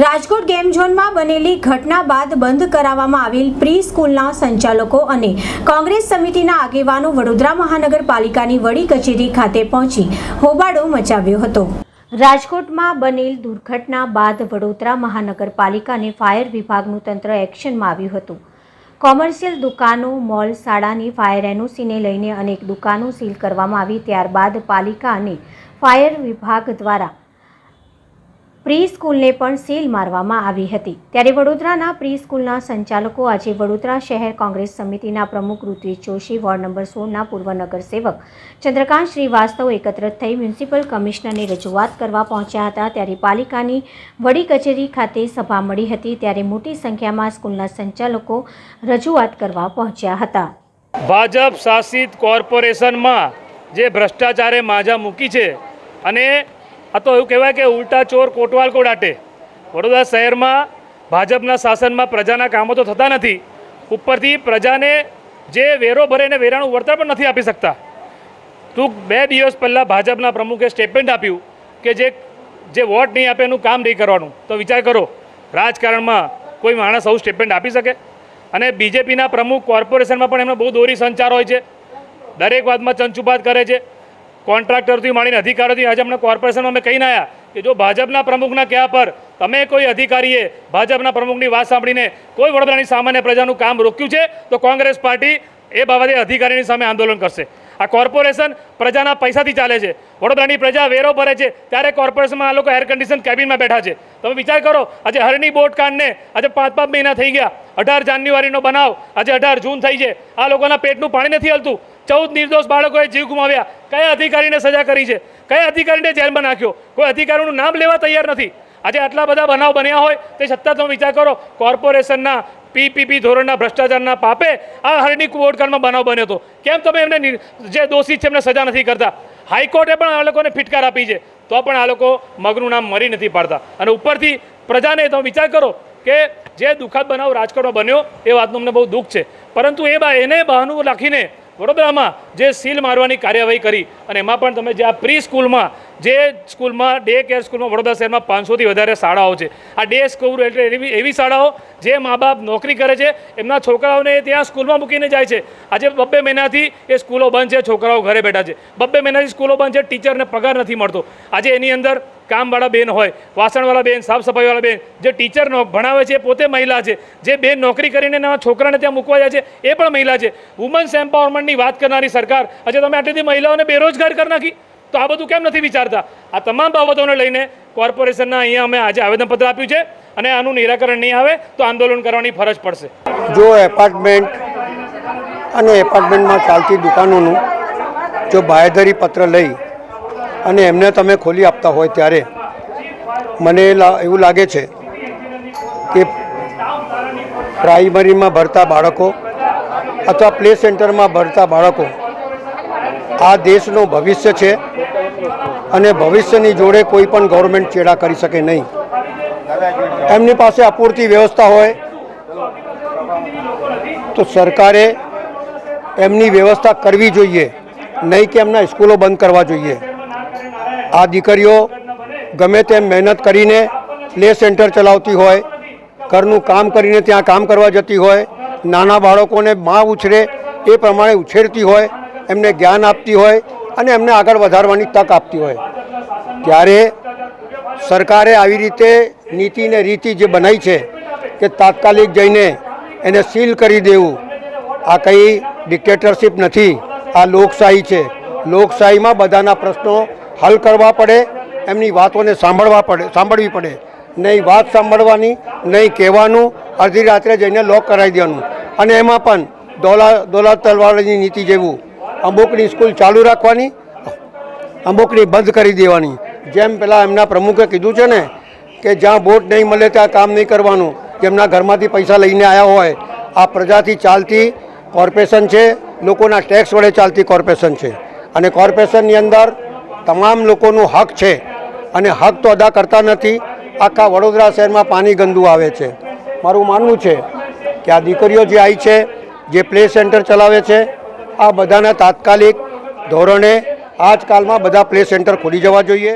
Rajkot game ઝોનમાં બનેલી ઘટના બાદ બંધ કરાવવામાં આવેલ પ્રી સ્કૂલના સંચાલકો અને કોંગ્રેસ સમિતિના આગેવાનો વડોદરા મહાનગરપાલિકાની વડી કચેરી ખાતે પહોંચી હોબાળો મચાવ્યો હતો. રાજકોટમાં બનેલ દુર્ઘટના બાદ વડોદરા મહાનગરપાલિકાને ફાયર વિભાગનું તંત્ર એક્શનમાં આવ્યું હતું. કોમર્શિયલ દુકાનો, મોલ, શાળાની ફાયર એનઓસીને લઈને અનેક દુકાનો સીલ કરવામાં આવી, ત્યારબાદ પાલિકા અને ફાયર વિભાગ દ્વારા પ્રી સ્કૂલને પણ સીલ મારવામાં આવી હતી. ત્યારે વડોદરાના પ્રી સ્કૂલના સંચાલકો આજે વડોદરા શહેર કોંગ્રેસ સમિતિના પ્રમુખ ઋત્વિજ જોશી, વોર્ડ નંબર સોળના પૂર્વ નગરસેવક ચંદ્રકાંત શ્રીવાસ્તવ એકત્ર થઈ મ્યુનિસિપલ કમિશનરને રજૂઆત કરવા પહોંચ્યા હતા. ત્યારે પાલિકાની વડી કચેરી ખાતે સભા મળી હતી. ત્યારે મોટી સંખ્યામાં સ્કૂલના સંચાલકો રજૂઆત કરવા પહોંચ્યા હતા. ભાજપ શાસિત કોર્પોરેશનમાં જે ભ્રષ્ટાચારે માજા મૂકી છે અને આ તો એવું કહેવાય કે ઉલટા ચોર કોટવાલ કોડાટે. વડોદરા શહેરમાં ભાજપના શાસનમાં પ્રજાના કામો તો થતા નથી. ઉપરથી પ્રજાને જે વેરો ભરે એને વેરાનું વળતર પણ નથી આપી શકતા. ટૂંક બે દિવસ પહેલાં ભાજપના પ્રમુખે સ્ટેટમેન્ટ આપ્યું કે જે જે વોટ નહીં આપે એનું કામ નહીં કરવાનું. તો વિચાર કરો, રાજકારણમાં કોઈ માણસ આવું સ્ટેટમેન્ટ આપી શકે? અને બીજેપીના પ્રમુખ કોર્પોરેશનમાં પણ એમનો બહુ દોરી સંચાર હોય છે. દરેક વાતમાં ચંચુપાત કરે છે. કોન્ટ્રાક્ટરથી માંડીને અધિકારીઓથી આજે અમને કોર્પોરેશનમાં અમે કહીને આવ્યા કે જો ભાજપના પ્રમુખના કહેવા પર તમે કોઈ અધિકારીએ ભાજપના પ્રમુખની વાત સાંભળીને કોઈ વડોદરાની સામાન્ય પ્રજાનું કામ રોક્યું છે, તો કોંગ્રેસ પાર્ટી એ બાબતે અધિકારીની સામે આંદોલન કરશે. આ કોર્પોરેશન પ્રજાના પૈસાથી ચાલે છે. વડોદરાની પ્રજા વેરો ભરે છે, ત્યારે કોર્પોરેશનમાં આ લોકો એર કન્ડિશન કેબિનમાં બેઠા છે. તમે વિચાર કરો, આજે હરની બોટ કાંડને આજે પાંચ પાંચ મહિના થઈ ગયા. અઢાર જાન્યુઆરીનો બનાવ આજે અઢાર જૂન થઈ છે. આ લોકોના પેટનું પાણી નથી હલતું. ચૌદ નિર્દોષ બાળકોએ જીવ ગુમાવ્યા. કયા અધિકારીને સજા કરી છે? કયા અધિકારીને જેલમાં નાખ્યો? કોઈ અધિકારીનું નામ લેવા તૈયાર નથી. આજે આટલા બધા બનાવ બન્યા હોય તે છતાં તમે વિચાર કરો, કોર્પોરેશનના પીપીપી ધોરણના ભ્રષ્ટાચારના પાપે આ હરણી કુવોટકાંડમાં બનાવ બન્યો હતો. કેમ તમે એમને જે દોષિત છે એમને સજા નથી કરતા? હાઈકોર્ટે પણ આ લોકોને ફિટકાર આપી છે. તો પણ આ લોકો મગનું નામ મરી નથી પાડતા. અને ઉપરથી પ્રજાને તમે વિચાર કરો કે જે દુઃખદ બનાવ રાજકોટમાં બન્યો, એ વાતનું અમને બહુ દુઃખ છે. પરંતુ એ બા, એને બહાનું રાખીને વડોદરામાં જે સીલ મારવાની કાર્યવાહી કરી અને એમાં પણ તમે જે આ પ્રી સ્કૂલમાં જે સ્કૂલમાં, ડે કેર સ્કૂલમાં વડોદરા શહેરમાં પાંચસોથી વધારે શાળાઓ છે. આ ડે સ્કૂલ એટલે એવી એવી શાળાઓ જે મા બાપ નોકરી કરે છે, એમના છોકરાઓને ત્યાં સ્કૂલમાં મૂકીને જાય છે. આજે બબ્બે મહિનાથી એ સ્કૂલો બંધ છે, છોકરાઓ ઘરે બેઠા છે. બબ્બે મહિનાથી સ્કૂલો બંધ છે, ટીચરને પગાર નથી મળતો. આજે એની અંદર કામવાળા બેન હોય, વાસણવાળા બેન સાફ સફાઈવાળા બેન, જે ટીચરનો ભણાવે છે પોતે મહિલા છે. જે બેન નોકરી કરીને એના છોકરાને ત્યાં મૂકવા જાય છે, એ પણ મહિલા છે. વુમન્સ એમ્પાવરમેન્ટની વાત કરનારી સરકાર, આજે તમે આટલી બધી મહિલાઓને બેરોજગાર કરી નાખી, તો આ બધું કેમ નથી વિચારતા? આ તમામ બાબતોને લઈને કોર્પોરેશનના અહીંયા અમે આજે આવેદનપત્ર આપ્યું છે અને આનું નિરાકરણ નહીં આવે તો આંદોલન કરવાની ફરજ પડશે. જો એપાર્ટમેન્ટ અને એપાર્ટમેન્ટમાં ચાલતી દુકાનોનું જો બાહેધરી પત્ર લઈ અને એમને તમે ખોલી આપતા હોય ત્યારે. મને એવું લાગે છે કે પ્રાઇમરીમાં ભણતા બાળકો અથવા પ્લે સેન્ટરમાં ભણતા બાળકો આ દેશનું ભવિષ્ય છે અને ભવિષ્યની જોડે કોઈ પણ ગવર્મેન્ટ ચેડા કરી શકે નહીં. એમની પાસે અપૂરતી વ્યવસ્થા હોય તો સરકારે એમની વ્યવસ્થા કરવી જોઈએ, નહીં કે એમના સ્કૂલો બંધ કરવા જોઈએ. આ દીકરીઓ ગમે તેમ મહેનત કરીને પ્લે સેન્ટર ચલાવતી હોય, ઘરનું કામ કરીને ત્યાં કામ કરવા જતી હોય, નાના બાળકોને મા ઉછરે એ પ્રમાણે ઉછેરતી હોય, એમને જ્ઞાન આપતી હોય અને એમને આગળ વધારવાની તક આપતી હોય. ત્યારે સરકારે આવી રીતે નીતિ ને રીતિ જે બનાવી છે કે તાત્કાલિક જઈને એને સીલ કરી દેવું, આ કંઈ ડિક્ટેટરશીપ નથી, આ લોકશાહી છે. લોકશાહીમાં બધાના પ્રશ્નો હલ કરવા પડે, એમની વાતોને સાંભળવા પડે, સાંભળવી પડે. નહીં વાત સાંભળવાની, નહીં કહેવાનું, અડધી રાત્રે જઈને લોક કરાવી દેવાનું. અને એમાં પણ દોલા દોલા તલવારની નીતિ જેવું. અમુકની સ્કૂલ ચાલુ રાખવાની, અમુકની બંધ કરી દેવાની. જેમ પેલા એમના પ્રમુખે કીધું છે ને, કે જ્યાં વોટ નહીં મળે ત્યાં કામ નહીં કરવાનું. જેમના ઘરમાંથી પૈસા લઈને આવ્યા હોય, આ પ્રજાથી ચાલતી કોર્પોરેશન છે, લોકોના ટેક્સ વડે ચાલતી કોર્પોરેશન છે. અને કોર્પોરેશનની અંદર તમામ લોકોનો હક છે અને હક તો અદા કરતા નથી. આખા વડોદરા શહેરમાં પાણી ગંદુ આવે છે. મારું માનવું છે કે આ દીકરીઓ જે આવી છે, જે પ્લે સેન્ટર ચલાવે છે, આ બધાના તાત્કાલિક ધોરણે આજકાલમાં બધા પ્લે સેન્ટર ખોલી જવા જોઈએ.